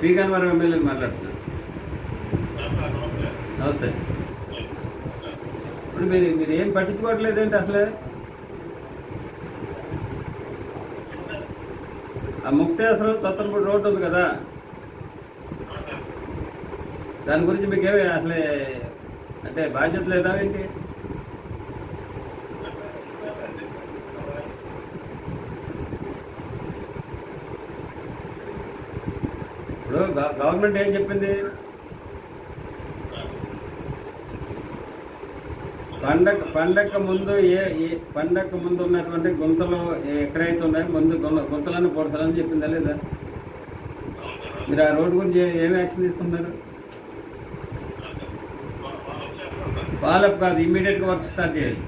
P Gannavaram ఎమ్మెల్యేని మాట్లాడుతున్నాను నమస్తే. ఇప్పుడు మీరు మీరు ఏం పట్టించుకోవట్లేదేంటి అసలే? ఆ ముక్తేశ్వరం తొత్తనపూడి రోడ్డు ఉంది కదా. దాని గురించి మీకేమి అసలే అంటే బాధ్యత లేదా ఏంటి? ఇప్పుడు గవర్నమెంట్ ఏం చెప్పింది? పండగ పండగ ముందు ఏ ఏ పండగ ముందు ఉన్నటువంటి గుంతలు ఎక్కడైతే ఉన్నాయో ముందు గుంత- గుంతలను పొడసాలని చెప్పిందా లేదా? మీరు ఆ రోడ్డు గురించి ఏమి ఏం యాక్షన్ తీసుకున్నారు? ఫాలోఅప్ కాదు ఇమ్మీడియట్గా వర్క్ స్టార్ట్ చేయాలి.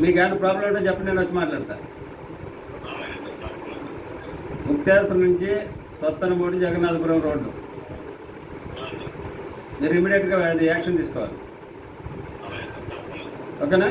మీకు ఏమైనా ప్రాబ్లం ఉంటే చెప్పండి నేను వచ్చి మాట్లాడతాను ముక్తేశ్వరం నుంచి సత్తనమూడి జగన్నాథపురం రోడ్డు. మీరు ఇమీడియట్గా అది యాక్షన్ తీసుకోవాలి. ఓకేనా?